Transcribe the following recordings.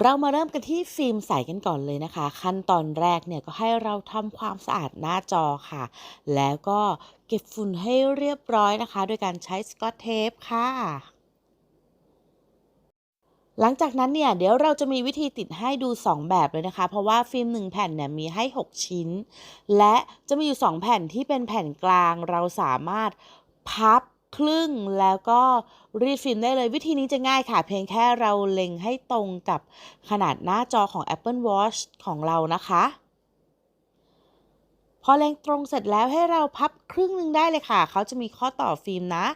เรามาเริ่มกันที่ฟิล์มใสกันก่อนเลยนะคะ ขั้นตอนแรกเนี่ยก็ให้เราทำความสะอาดหน้าจอค่ะ แล้วก็เก็บฝุ่นให้เรียบร้อยนะคะ โดยการใช้สกอตเทปค่ะ หลังจากนั้นเนี่ยเดี๋ยวเราจะมีวิธีติดให้ดู 2 แบบเลยนะคะ เพราะว่าฟิล์ม 1 แผ่นเนี่ยมีให้ 6 ชิ้น และจะมีอยู่ 2 แผ่นที่เป็นแผ่นกลางเราสามารถพับ ครึ่งแล้วก็รีดฟิล์มได้เลยวิธีนี้จะง่ายค่ะ เพียงแค่เราเล็งให้ตรงกับขนาดหน้าจอของ Apple Watch ของเรานะคะ พอเล็งตรงเสร็จแล้วให้เราพับครึ่งหนึ่งได้เลยค่ะ เขาจะมีข้อต่อฟิล์มนะ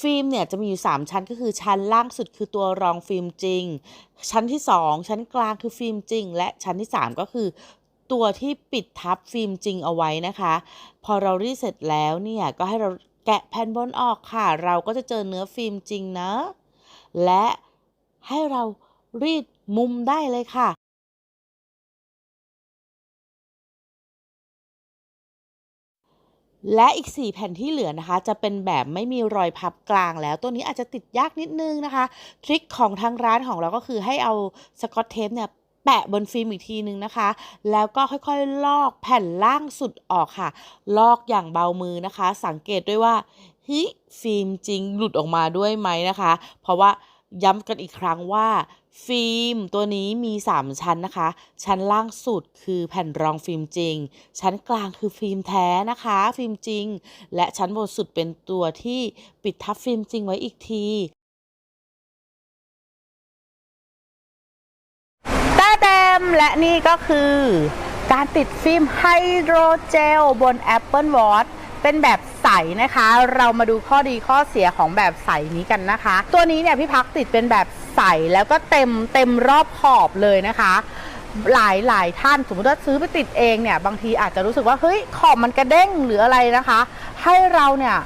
ฟิล์มเนี่ยจะมีอยู่ 3 ชั้นก็คือชั้นล่างสุดคือตัวรองฟิล์มจริง ชั้นที่ 2 ชั้นกลางคือฟิล์มจริง และชั้นที่ 3 ก็คือตัวที่ปิดทับฟิล์มจริงเอาไว้นะคะ พอเรารีดเสร็จแล้วเนี่ยก็ให้เรา แกะแผ่นบนออกค่ะ เราก็จะเจอเนื้อฟิล์มจริงนะ และให้เรารีดมุมได้เลยค่ะ และอีก 4 แผ่นที่เหลือนะคะ จะเป็นแบบไม่มีรอยพับกลางแล้วตัวนี้อาจจะติดยากนิดนึงนะคะ ทริคของทางร้านของเราก็คือให้เอาสกอตเทปเนี่ย แปะบนฟิล์มอีกทีนึงนะคะ แล้วก็ค่อยๆ ลอกแผ่นล่างสุดออกค่ะ ลอกอย่างเบามือนะคะ สังเกตด้วยว่าฮ้ยฟิล์มจริงหลุดออกมาด้วยไหมนะคะ เพราะว่าย้ำกันอีกครั้งว่า ฟิล์มตัวนี้มี 3 ชั้นนะคะ ชั้นล่างสุดคือแผ่นรองฟิล์มจริง ชั้นกลางคือฟิล์มแท้นะคะ ฟิล์มจริง และชั้นบนสุดเป็นตัวที่ปิดทับฟิล์มจริงไว้อีกที มและนี่ก็คือการติดฟิล์มไฮโดรเจลบน Apple Watch เป็นแบบใสนะคะ เรามาดูข้อดีข้อเสียของแบบใสนี้กันนะคะ ตัวนี้เนี่ยพี่พักติดเป็นแบบใสแล้วก็เต็มเต็มรอบขอบเลยนะคะหลายหลายท่านสมมติว่าซื้อไปติดเองเนี่ย บางทีอาจจะรู้สึกว่าเฮ้ยขอบมันกระเด้งหรืออะไรนะคะ ให้เราเนี่ย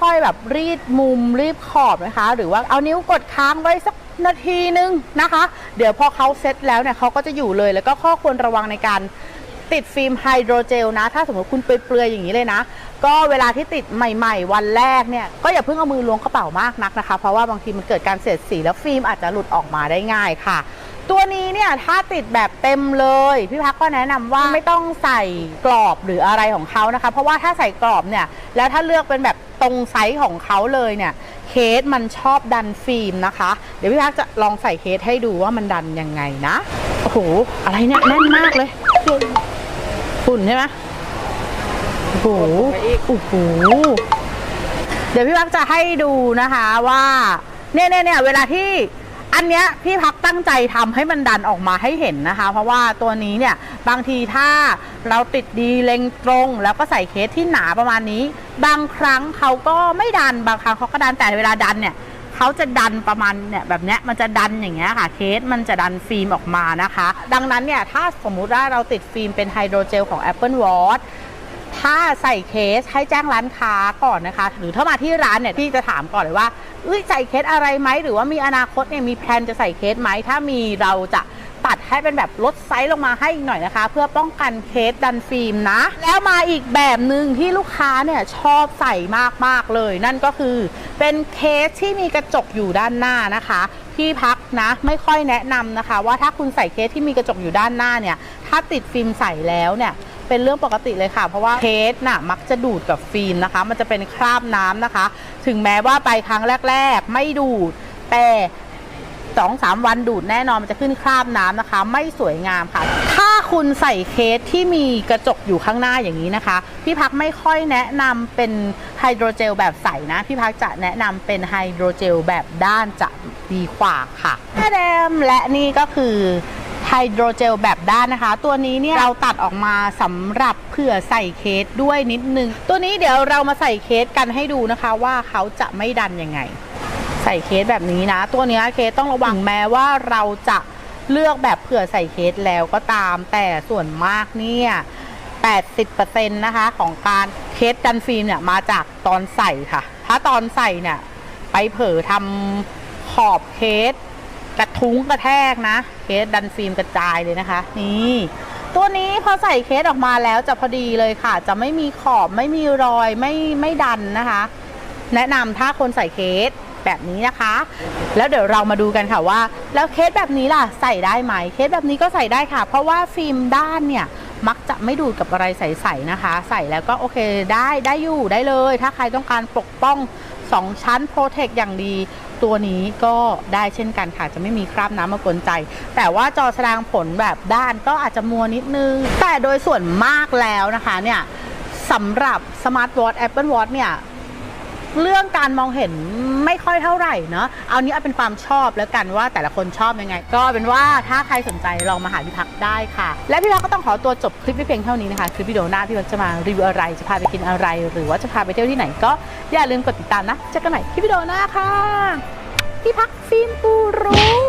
ค่อยๆแบบรีดมุมรีบขอบนะคะ หรือว่าเอานิ้วกดค้างไว้สัก นาทีนึงนะคะ เดี๋ยวพอเขาเซ็ตแล้วเนี่ยเขาก็จะอยู่เลย แล้วก็ข้อควรระวังในการติดฟิล์มไฮโดรเจลนะ ถ้าสมมติคุณเปลือยๆอย่างนี้เลยนะ ก็เวลาที่ติดใหม่ๆ วันแรกเนี่ย ก็อย่าเพิ่งเอามือล้วงกระเป๋ามากนักนะคะ เพราะว่าบางทีมันเกิดการเสียดสีแล้วฟิล์มอาจจะหลุดออกมาได้ง่ายค่ะ ตัวนี้เนี่ยถ้าติดแบบเต็มเลย พี่พักก็แนะนำว่าไม่ต้องใส่กรอบหรืออะไรของเขานะคะ เพราะว่าถ้าใส่กรอบเนี่ย แล้วถ้าเลือกเป็นแบบตรงไซส์ของเขาเลยเนี่ย เคสมันชอบดันฟิล์มนะคะ เดี๋ยวพี่พักจะลองใส่เคสให้ดูว่ามันดันยังไงนะ โอ้โห อะไรเนี่ยแน่นมากเลยฝุ่นใช่ไหมโอ้โหโอ้โหเดี๋ยวพี่พักจะให้ดูนะคะว่าเนี่ยเนี่ยเนี่ยเวลาที่ อันเนี้ยพี่พักตั้งใจทำให้มันดันออกมาให้เห็นนะคะ เพราะว่าตัวนี้เนี่ยบางทีถ้าเราติดดีเล็งตรง แล้วก็ใส่เคสที่หนาประมาณนี้ บางครั้งเขาก็ไม่ดันบางครั้งเขาก็ดันแต่เวลาดันเนี่ยเขาจะดันประมาณเนี่ยแบบเนี้ยมันจะดันอย่างเงี้ยค่ะเคสมันจะดันฟิล์มออกมานะคะ ดังนั้นเนี่ยถ้าสมมุติว่าเราติดฟิล์มเป็นไฮโดรเจลของ Apple Watch ถ้าใส่เคสให้แจ้งร้านค้าก่อนนะคะ หรือถ้ามาที่ร้านเนี่ยพี่จะถามก่อนเลยว่าเอ้ยใส่เคสอะไรไหมหรือว่ามีอนาคตเนี่ยมีแพลนจะใส่เคสไหมถ้ามีเราจะตัดให้เป็นแบบลดไซส์ลงมาให้อีกหน่อยนะคะ เพื่อป้องกันเคสดันฟิล์มนะ แล้วมาอีกแบบหนึ่งที่ลูกค้าเนี่ยชอบใส่มากๆเลย นั่นก็คือเป็นเคสที่มีกระจกอยู่ด้านหน้านะคะพี่พักนะไม่ค่อยแนะนำนะคะ ว่าถ้าคุณใส่เคสที่มีกระจกอยู่ด้านหน้าเนี่ย ถ้าติดฟิล์มใส่แล้วเนี่ย เป็นเรื่องปกติเลยค่ะ เพราะว่าเคสน่ะมักจะดูดกับฟิล์มนะคะ มันจะเป็นคราบน้ำนะคะ ถึงแม้ว่าไปครั้งแรก ๆ ไม่ดูดแต่สองสามวันดูดแน่นอนมันจะขึ้นคราบน้ำนะคะ ไม่สวยงามค่ะ ถ้าคุณใส่เคสที่มีกระจกอยู่ข้างหน้าอย่างนี้นะคะ พี่พักไม่ค่อยแนะนำเป็นไฮโดรเจลแบบใสนะ พี่พักจะแนะนำเป็นไฮโดรเจลแบบด้านจะดีกว่าค่ะแดมและนี่ก็คือ ไฮโดรเจลแบบด้านนะคะ ตัวนี้เนี่ยเราตัดออกมาสำหรับเผื่อใส่เคสด้วยนิดนึง ตัวนี้เดี๋ยวเรามาใส่เคสกันให้ดูนะคะว่าเขาจะไม่ดันยังไง ใส่เคสแบบนี้นะ ตัวเนี้ยเคสต้องระวังแม้ว่าเราจะเลือกแบบเผื่อใส่เคสแล้วก็ตาม แต่ส่วนมากเนี่ย80%นะคะของการเคสดันฟิล์มเนี่ยมาจากตอนใส่ค่ะ ถ้าตอนใส่เนี่ยไปเผลอทำขอบเคส กระทุ้งกระแทกนะ เคสดันฟิล์มกระจายเลยนะคะ นี่ตัวนี้พอใส่เคสออกมาแล้วจะพอดีเลยค่ะ จะไม่มีขอบไม่มีรอยไม่ไม่ดันนะคะ แนะนำถ้าคนใส่เคสแบบนี้นะคะ แล้วเดี๋ยวเรามาดูกันค่ะว่า แล้วเคสแบบนี้ล่ะใส่ได้ไหมเคสแบบนี้ก็ใส่ได้ค่ะ เพราะว่าฟิล์มด้านเนี่ยมักจะไม่ดูดกับอะไรใสๆนะคะ ใส่แล้วก็โอเคได้ได้อยู่ได้เลย ถ้าใครต้องการปกป้อง 2 ชั้นโปรเทคอย่างดี ตัวนี้ก็ได้เช่นกันค่ะจะไม่มีคราบน้ำมากวนใจ แต่ว่าจอแสดงผลแบบด้านก็อาจจะมัวนิดนึง แต่โดยส่วนมากแล้วนะคะเนี่ยสำหรับสมาร์ทวอท Apple Watch เนี่ย เรื่องการมองเห็นไม่ค่อยเท่าไหร่เนาะเอานี้เอาเป็นความชอบแล้วกันว่าแต่ละคนชอบยังไง ก็เป็นว่าถ้าใครสนใจลองมาหาพี่พักได้ค่ะ และพี่พักก็ต้องขอตัวจบคลิปไว้เพียงเท่านี้นะคะคลิปวิดีโอหน้าพี่พักจะมารีวิวอะไรจะพาไปกินอะไร หรือว่าจะพาไปเที่ยวที่ไหนก็อย่าลืมกดติดตามนะเจอกันใหม่คลิปวิดีโอหน้าค่ะพี่พักฟิล์มปูรู้